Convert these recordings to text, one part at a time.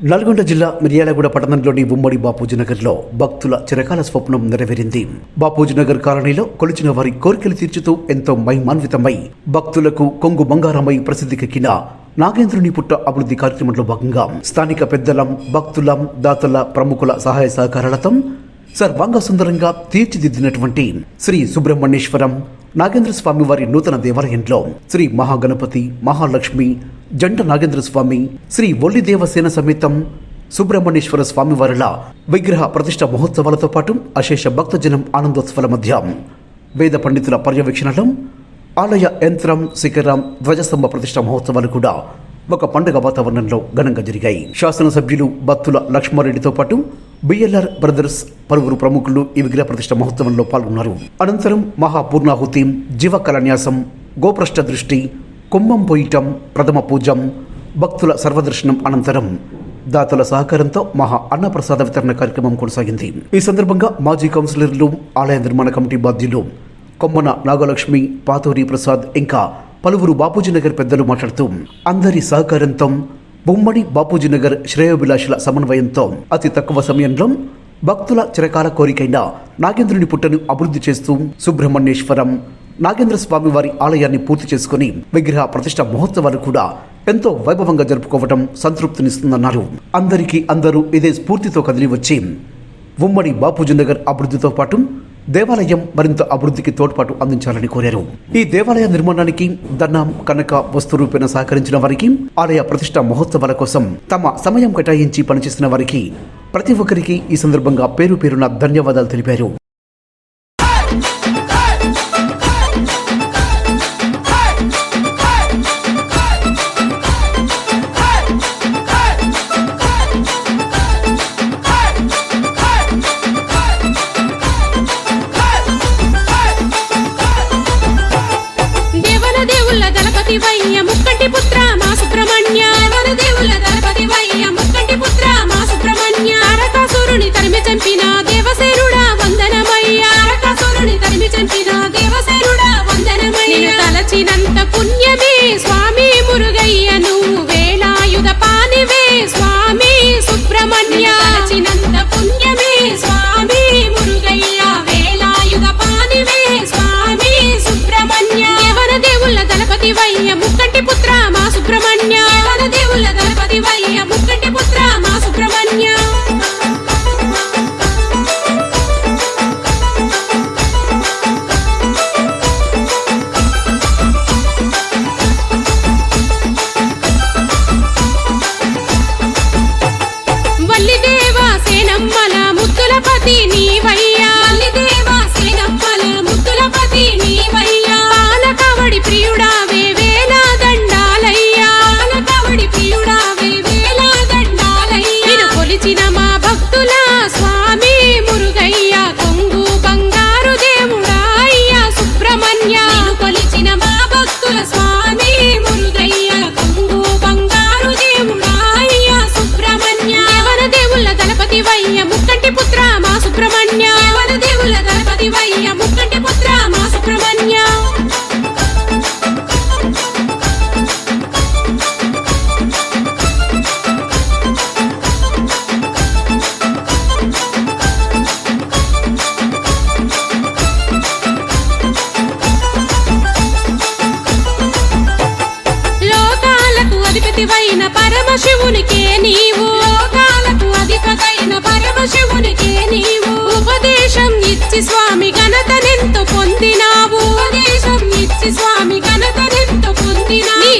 నల్గొండ జిల్లా మిర్యాలగూడ పట్టణంలోని ఉమ్మడి బాపూజీ నగర్లో భక్తుల చిరకాల స్వప్నం నెరవేరింది. బాపూజీ నగర్ కాలనీలో కొలిచిన వారి కోరికలు తీర్చుతూ ఎంతో మైమాన్వితమై భక్తులకు కొంగు బంగారమై ప్రసిద్ధికెక్కిన నాగేంద్రుని పుట్ట అభివృద్ధి కార్యక్రమంలో భాగంగా స్థానిక పెద్దలం భక్తులం దాతల ప్రముఖుల సహాయ సహకారాలతో సర్వాంగ సుందరంగా తీర్చిదిద్దినటువంటి శ్రీ సుబ్రహ్మణ్యేశ్వరం నాగేంద్ర స్వామి వారి నూతన దేవాలయంలో శ్రీ మహాగణపతి మహాలక్ష్మి జంట నాగేంద్ర స్వామి శ్రీ ఒల్లి దేవసేన సమేతం సుబ్రహ్మణ్యేశ్వర స్వామి వారిల విగ్రహ ప్రతిష్ట మహోత్సవాలతో పాటు అశేష భక్తజనం ఆనందోత్సవాల మధ్య వేద పండితుల పర్యవేక్షణలో ఆలయ యంత్రం శిఖరం ధ్వజస్తంభ ప్రతిష్ట మహోత్సవాలు కూడా ఒక పండుగ వాతావరణంలో ఘనంగా జరిగాయి. శాసనసభ్యులు బత్తుల లక్ష్మారెడ్డితో పాటు బిఎల్ఆర్ బ్రదర్స్ పలువురు ప్రముఖులు ఈ విగ్రహ ప్రతిష్ట మహోత్సవంలో పాల్గొన్నారు. అనంతరం మహాపూర్ణాహుతి జీవ కళన్యాసం గోప్రష్ట దృష్టి కుంభం పోయటం ప్రథమ పూజం. భక్తుల సర్వదర్శనం అనంతరం దాతల సహకారంతో మహా అన్నప్రసాద వితరణ కార్యక్రమం కొనసాగింది. ఈ సందర్భంగా మాజీ కౌన్సిలర్లు ఆలయ నిర్మాణ కమిటీ బాధ్యులు కొమ్మన నాగలక్ష్మి పాతూరి ప్రసాద్ ఇంకా పలువురు బాపూజీ నగర్ పెద్దలు మాట్లాడుతూ అందరి సహకారంతో బొమ్మడి బాపూజీ నగర్ శ్రేయోభిలాషుల సమన్వయంతో అతి తక్కువ సమయంలో భక్తుల చిరకాల కోరికైన నాగేంద్రుని పుట్టను అభివృద్ధి చేస్తూ సుబ్రహ్మణ్యేశ్వరం నాగేంద్ర స్వామి వారి ఆలయాన్ని పూర్తి చేసుకుని విగ్రహ ప్రతిష్ట మహోత్సవాలు కూడా ఎంతో వైభవంగా జరుపుకోవడం సంతృప్తినిస్తుందన్నారు. అందరికీ అందరూ ఇదే స్ఫూర్తితో కదిలి వచ్చి ఉమ్మడి బాపూజీనగర్ అభివృద్ధితో పాటు దేవాలయం మరింత అభివృద్ధికి తోడ్పాటు అందించాలని కోరారు. ఈ దేవాలయ నిర్మాణానికి ధనం కనక వస్తు రూపేణ సహకరించిన వారికి ఆలయ ప్రతిష్ట మహోత్సవాల కోసం తమ సమయం కేటాయించి పనిచేసిన వారికి ప్రతి ఒక్కరికి ఈ సందర్భంగా పేరు పేరున ధన్యవాదాలు తెలిపారు. పుణ్యమే స్వామి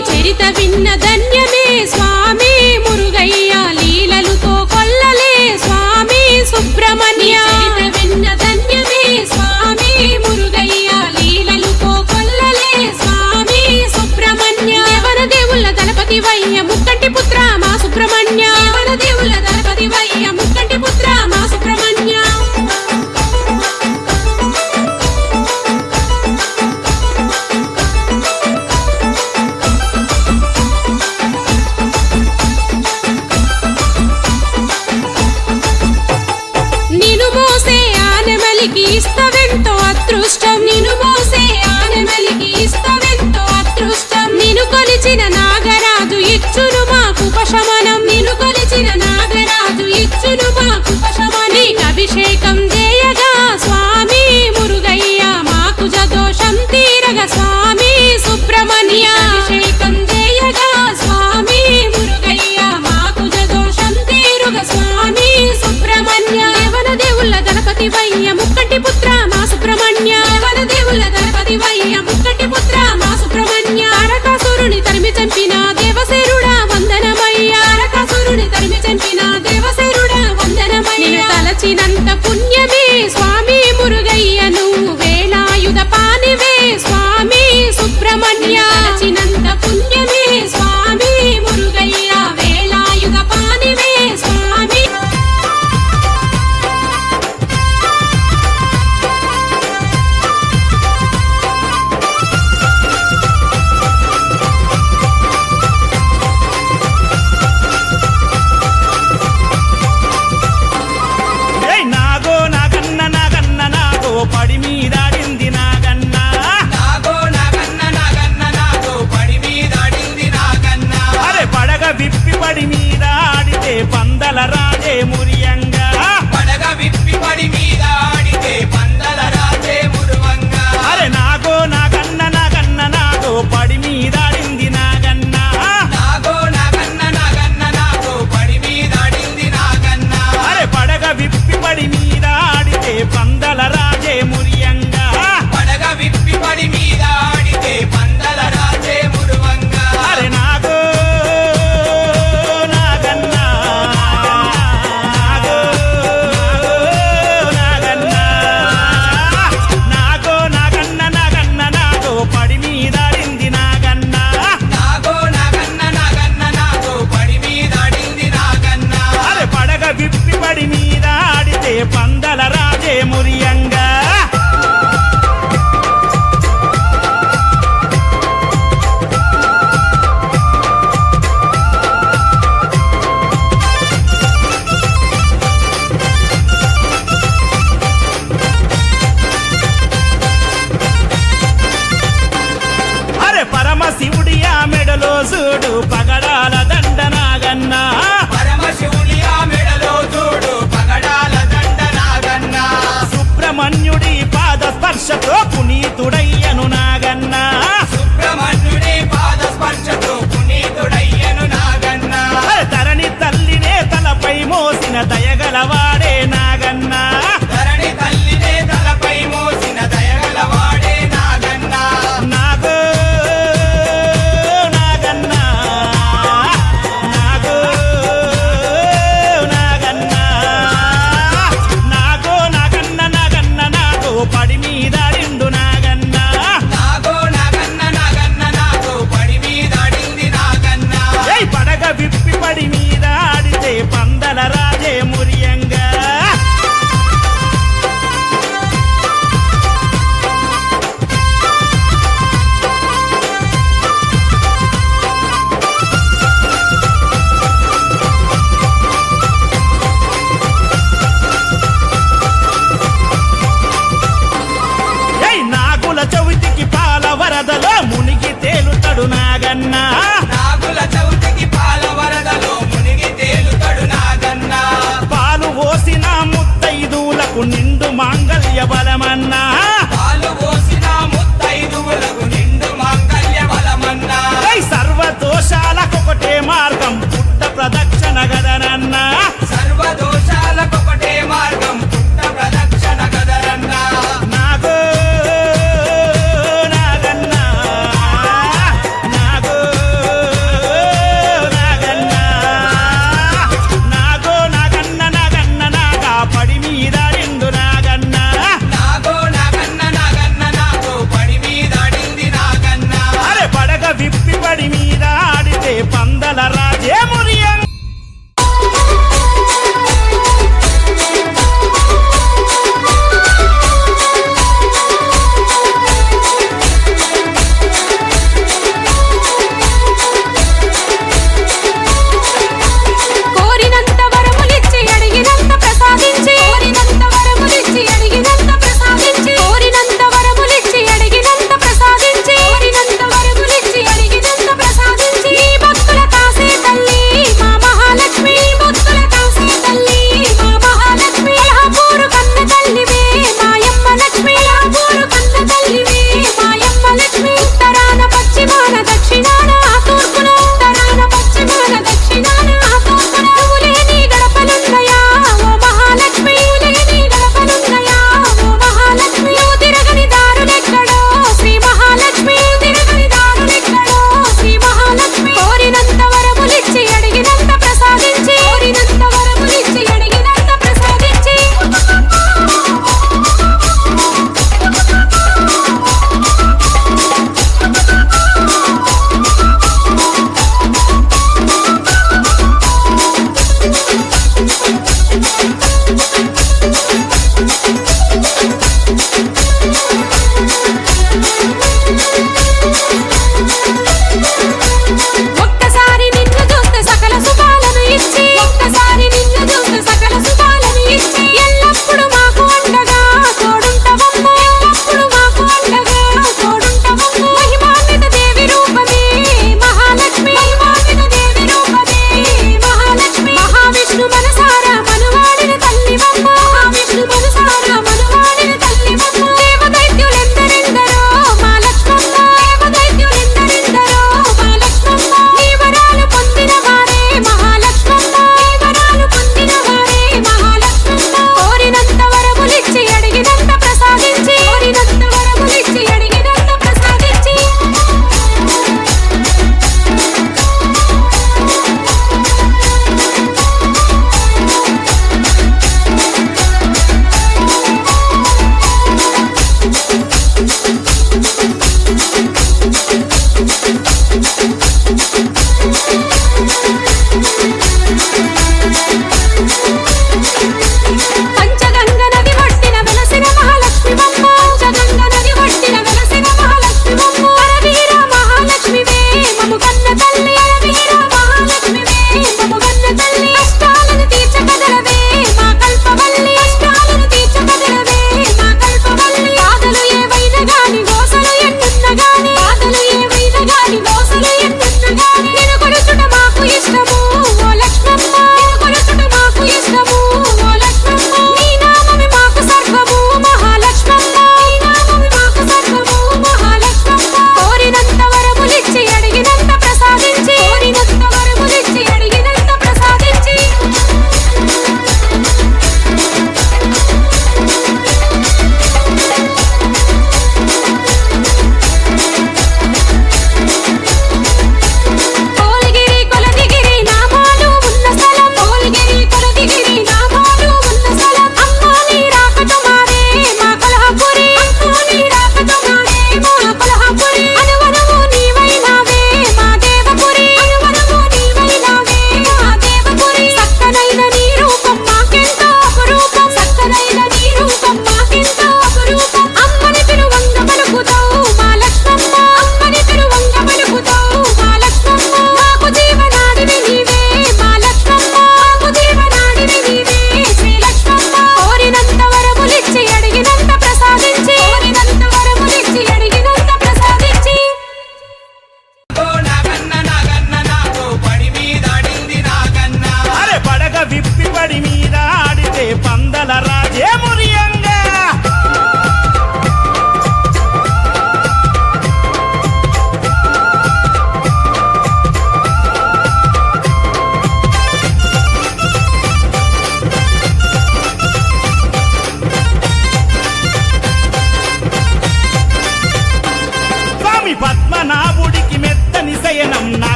చరిత విన్న నీతుడయ్యను నాగన్నా.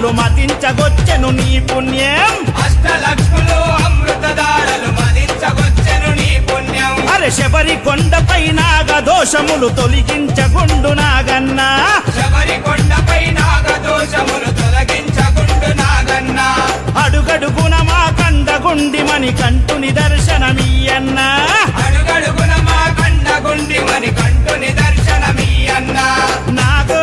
దారలు మతించగొచ్చెను నీ పుణ్యం. అష్టలక్ష్ములు అమృత దారలు మతించగొచ్చెను నీ పుణ్యం. అరె శబరి కొండపై నాగ దోషములు తొలగించకుండు నాగన్నా. శబరి కొండపై నాగ దోషములు తొలగించగుండు నాగన్నా. అడుగడుగున మా కండగుండి మని కంటుని దర్శనమీయన్నా అడుగడుగున మా కండగుండి మని కంటుని దర్శనమీయన్నా నాగో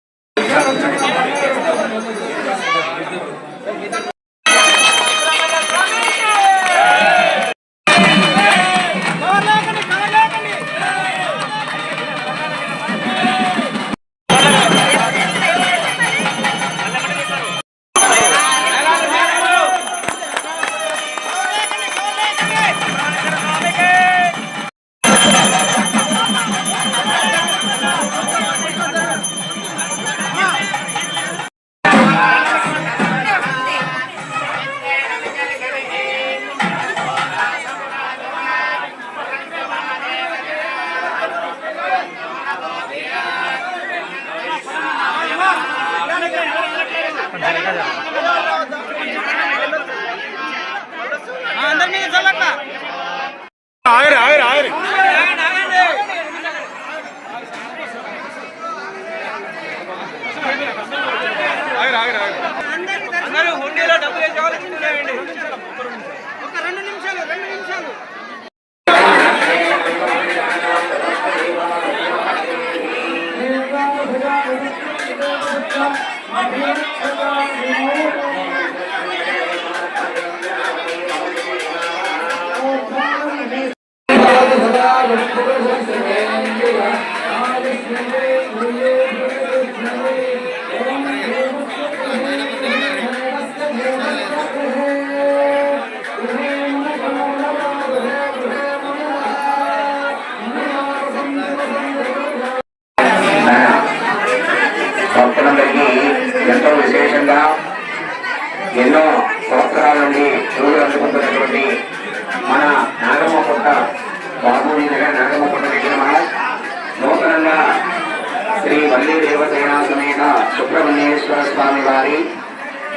స్వామి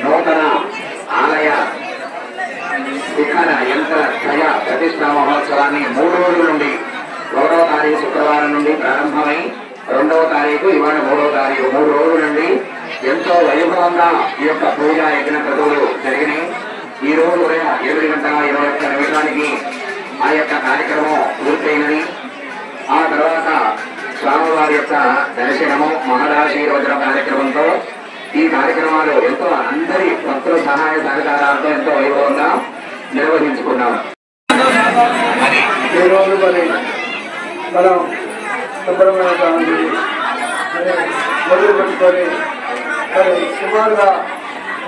నూతన ఆలయ శిఖర యంత్ర క్షయ ప్రతిష్టా మహోత్సవాన్ని మూడు రోజుల నుండి ఒకటవ తారీఖు శుక్రవారం నుండి ప్రారంభమై రెండవ తారీఖు ఇవాళ మూడవ తారీఖు మూడు రోజుల నుండి ఎంతో వైభవంగా ఈ యొక్క పూజ యజ్ఞ క్రతువులు జరిగినాయి. ఈ రోజు ఉదయం ఏడు గంటల ఇరవై ఒక్క నిమిషానికి ఆ యొక్క కార్యక్రమం పూర్తయినది. ఆ తర్వాత స్వామివారి యొక్క దర్శనము మహదాశీర్వచన కార్యక్రమంతో ఈ కార్యక్రమాలు ఎంతో అందరి భక్తుల సహాయ సహకారాలతో ఎంతో వైభవంగా నిర్వహించుకున్నాం. ఈరోజు మరి మనం సుబ్రహ్మణ్య స్వామిని మరి మొదలు పెట్టుకొని మరి సుమారుగా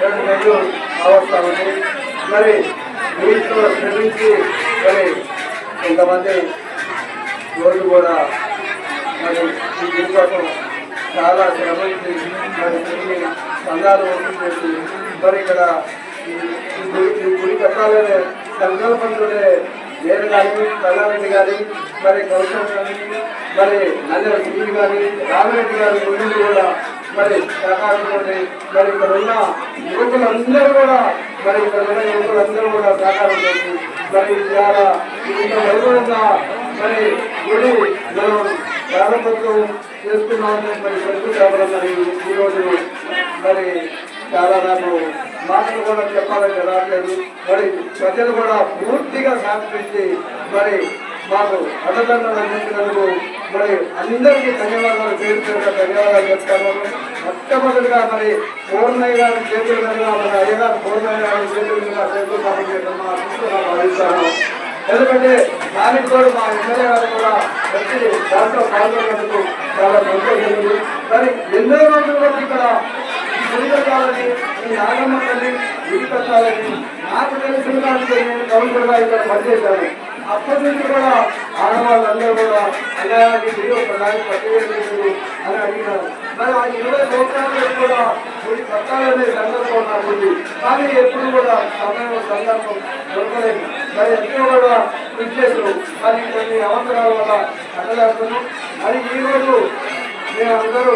రెండు నెలలు అవస్థ ఉంది మరి వీటితో శ్రమించి మరి కొంతమంది రోజు కూడా మరి ఈ గురి కోసం చాలా శ్రమించి మరి తిరిగి సంఘాలు ఓపెన్ చేసి మరి ఇక్కడ ఈ- గుడి కట్టాలనే సంకల్పంతోనే నేను కానీ కళ్యాణరెడ్డి గారి మరి కౌశల్ గారి మరి నల్లెల గారి రామరెడ్డి గారి ముందు కూడా మరి సహకారంతో మరి ఇక్కడ ఉన్న యువకులందరూ కూడా మరి ఇక్కడ ఉన్న యువకులందరూ కూడా సహకారం మరి ఇవాళ ఇంత వైభవంగా మరి గుడి మనం ప్రారంభోత్సవం చేసుకున్నాము మరి చెప్పుకోవడం మరి ఈరోజు మరి చాలా నాకు మాటలు కూడా చెప్పాలని రావట్లేదు మరి ప్రజలు కూడా పూర్తిగా సహకరించి మరి మాకు అండదండలు అందించినందుకు మరి అందరికీ ధన్యవాదాలు పేరు పేరుగా ధన్యవాదాలు చెప్తాను. మొట్టమొదటిగా మరి పూర్ణయ్య గారి చేతుల మీద మన అయ్యగారు పూర్ణయ్య గారి చేతుల మీద చేతులు సమర్పించడం భావిస్తాను. ఎందుకంటే దానికి కూడా మా ఎమ్మెల్యే గారు కూడా వచ్చి దాంట్లో పాల్గొన్నందుకు చాలా సంతోషించింది మరి ఎన్నో రోజుల వరకు ఇక్కడ గుడి ఈ నాగమ్మ తల్లి గుడి కట్టాలని నాకు తెలిసిన దాంట్లో నేను కౌన్సిల్గా ఇక్కడ పనిచేశాను. అప్పటి నుంచి కూడా ఆడవాళ్ళందరూ కూడా అన్నయ్యకి మీరు ఒకసారి పట్టుకెళ్ళి అని అడిగినారు. మరి ఆ ఇరవై సంవత్సరాలు కూడా మీరు కట్టాలనే సందర్భం నాకు ఉంది కానీ ఎప్పుడు కూడా సమయం సందర్భం దొరకలేదు. మరి ఎంతో కూడా కృషి మరి కొన్ని అవసరాల వల్ల కట్టలేస్తున్నాం మరి ఈరోజు మేమందరూ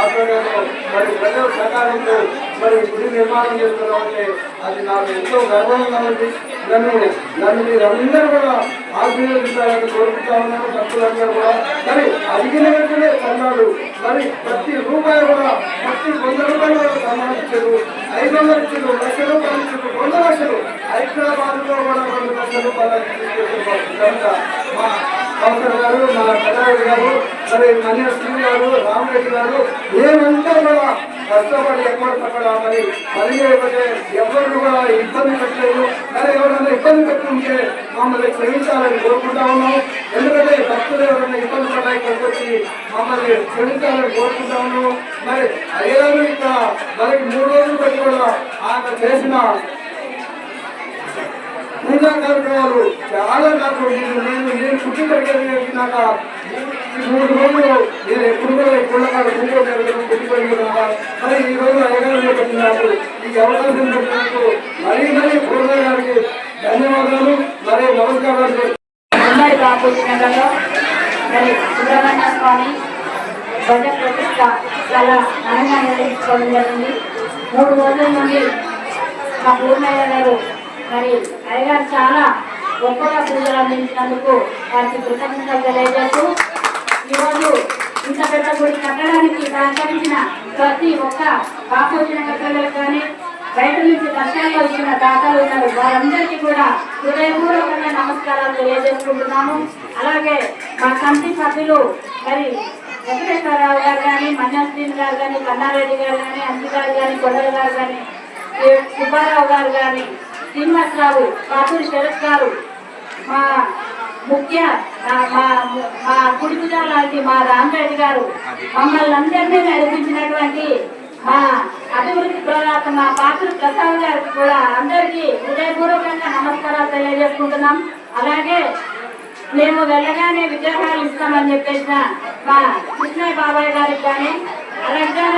ఆధ్వర్యంలో మరి ప్రజల సహకారంతో మరి గుడి నిర్మాణం చేస్తున్నామంటే అది నాకు ఎంతో గర్వంగా ఉంది. నన్ను నన్ను మీరందరూ కూడా ఆశీర్వదించాలని కోరుకుంటా ఉన్నాను భక్తులందరూ కూడా మరి అడిగిన వెంటనే తన్నాడు మరి ప్రతి రూపాయి కూడా ప్రతి వంద రూపాయలు కూడా సన్మానించారు ఐదు వందలు ఇచ్చారు లక్ష రూపాయలు ఇచ్చారు వంద లక్షలు. హైదరాబాద్లో కూడా రెండు లక్షల రూపాయలు కనుక మా కౌన్సిలర్ గారు మా పెద్దరాజు గారు మరి మన్య సింగ్ గారు రామరెడ్డి గారు ఏమంటే కూడా కష్టపడి ఎక్కడ మరి పనిచేయకపోతే ఎవరు కూడా ఇబ్బంది పెట్టలేదు. కానీ ఎవరైనా ఇబ్బంది పెట్టుకుంటే మమ్మల్ని క్షమించాలని కోరుకుంటా ఉన్నాం. ఎందుకంటే భక్తులు ఎవరైనా ఇబ్బంది పడ్డాయి ఇక్కడికి వచ్చి మమ్మల్ని క్షమించాలని కోరుకుంటా ఉన్నాం. మరి అయ్యారు ఇక్కడ మరి మూడు రోజులు పెట్టి కూడా ఆయన చేసిన పూజా కార్యక్రమాలు చాలా నాకు నేను నేను పుట్టి పెరిగినాక మూడు రోజులు నేను ఎప్పుడు కూడా ఎప్పుడు జరగడం పుట్టి పెరిగినాక మరి ఈ రోజు అయ్యగారు పెట్టినారు ఈ అవకాశం పెట్టినందుకు మరీ మరీ పూర్ణ గారికి ధన్యవాదాలు. మరి నమస్కారాలు ఉమ్మడి బాపూజీ నగర్లో మరి సుబ్రహ్మణ్య స్వామి ధ్వజ ప్రతిష్ట చాలా ఘనంగా నిర్వహించుకోవడం జరిగింది. మూడు రోజుల నుండి మా పూర్ణయ్య గారు మరి అయ్యగారు చాలా గొప్పగా పూజలు అందించినందుకు వారికి కృతజ్ఞతలు తెలియజేస్తూ ఈరోజు ఇంత పెద్ద గుడి కట్టడానికి సహకరించిన ప్రతి ఒక్క పాప వచ్చిన పిల్లలకు కానీ బయట నుంచి దర్శనంలో వచ్చిన దాతలు ఉన్నారు వారందరికీ కూడా హృదయపూర్వకంగా నమస్కారాలు తెలియజేసుకుంటున్నాము. అలాగే మా కమిటీ సభ్యులు మరి వెంకటేశ్వరరావు గారు కానీ మన్యాశ్రీని గారు కానీ కన్నారెడ్డి గారు కానీ అంజి గారు కానీ కొండల గారు కానీ సుబ్బారావు గారు కానీ శ్రీనివాసరావు పాతూరి శరత్ గారు మా ముఖ్య మా మా కుడిపుజా లాంటి మా రామరెడ్డి గారు మమ్మల్ని అందరినీ నడిపించినటువంటి మా అభివృద్ధి ప్రదాత మా పాత్ర ప్రసాద్ గారికి కూడా అందరికీ హృదయపూర్వకంగా నమస్కారాలు తెలియజేసుకుంటున్నాం. అలాగే మేము వెళ్ళగానే విగ్రహాలు ఇస్తామని చెప్పేసిన మా కృష్ణయ్య బాబాయ్ గారికి కానీ అలాగే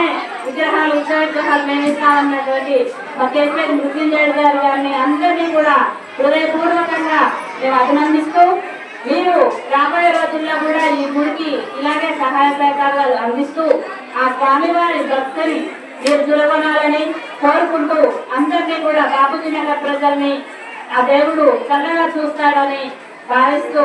విగ్రహాలు ఉత్సవ విగ్రహాలు మేము ఇస్తామన్నటువంటి కేసీఆర్ మృత్యుంజయుడు గారు గారిని అందరినీ కూడా హృదయపూర్వకంగా మేము అభినందిస్తూ మీరు రాబోయే రోజుల్లో కూడా ఈ గుడికి ఇలాగే సహాయ సహకారాలు అందిస్తూ ఆ స్వామివారి భక్తిని మీరు దురగొనాలని కోరుకుంటూ అందరినీ కూడా బాపూజీ నగర్ ప్రజల్ని ఆ దేవుడు చల్లగా చూస్తాడని భావిస్తూ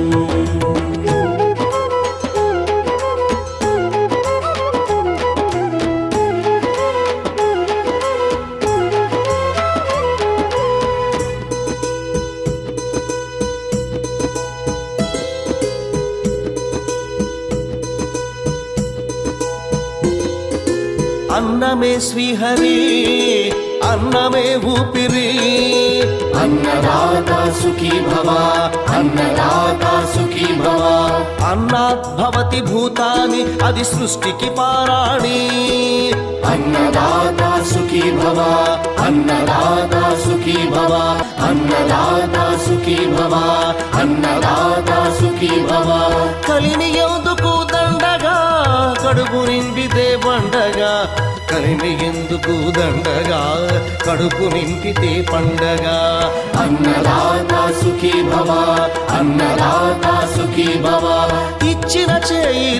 అన్నమే శ్రీహరి అన్నమే ఊపిరి. అన్నదాత సుఖీ భవ అన్నదాత సుఖీ భవ. అన్నాత్ భవతి భూతాని అది సృష్టికి పారాణి. అన్నదాత సుఖీ భవ అన్నదాత సుఖీ భవ అన్నదాత సుఖీ భవ అన్నదాత సుఖీ భవ. ఎందుకు దండగా కడుపు నిండితే పండగా కలిమి ఎందుకు దండగా? కడుపు నింపితే పండగ. అన్నదాత సుఖీ భవ అన్నదాత సుఖీ భవ ఇచ్చిన చేయి